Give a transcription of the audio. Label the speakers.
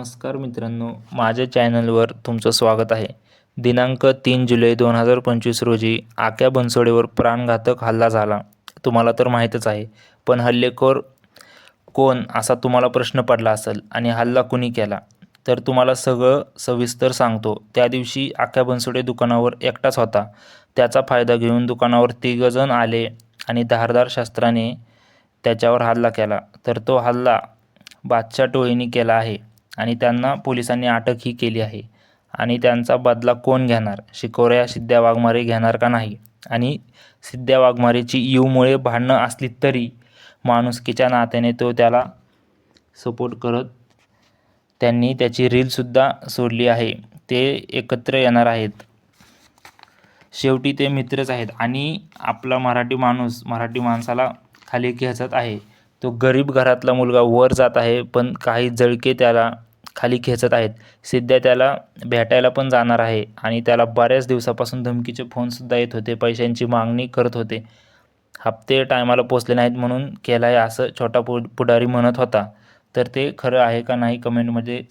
Speaker 1: नमस्कार मित्रांनो माझ्या चॅनलवर तुमचं स्वागत आहे. दिनांक तीन जुलै दोन हजार पंचवीस रोजी आक्या बनसोडेवर प्राणघातक हल्ला झाला. तुम्हाला तर माहीतच आहे पण हल्लेखोर कोण असा तुम्हाला प्रश्न पडला असेल आणि हल्ला कुणी केला तर तुम्हाला सगळं सविस्तर सांगतो. त्या दिवशी आक्या बनसोडे दुकानावर एकटाच होता. त्याचा फायदा घेऊन दुकानावर तिघजण आले आणि धारदार शस्त्राने त्याच्यावर हल्ला केला. तर तो हल्ला बादशाह टोळीने केला आहे. आणि त्यांना पोलिसांनी अटकही केली आहे. आणि त्यांचा बदला कोण घेणार? शिकोऱ्या सिद्ध्या वाघमारे घेणार का नाही? आणि सिद्ध्या वाघमारेची यूमुळे भांडणं असली तरी माणुसकीच्या नात्याने तो त्याला सपोर्ट करत त्यांनी त्याची रीलसुद्धा सोडली आहे. ते एकत्र येणार आहेत. शेवटी ते मित्रच आहेत आणि आपला मराठी माणूस मराठी माणसाला खाली खेचत आहे. तो गरीब घरातला मुलगा वर जात आहे पण काही जळके त्याला खाली खेचत आहेत. सिद्ध्या त्याला भेटायला पण जाणार आहे आणि त्याला बऱ्याच दिवसापासून धमकीचे फोनसुद्धा येत होते. पैशांची मागणी करत होते. हप्ते टायमाला पोचले नाहीत म्हणून केला आहे असं छोटा पु पुढारी म्हणत होता. तर ते खरं आहे का नाही कमेंटमध्ये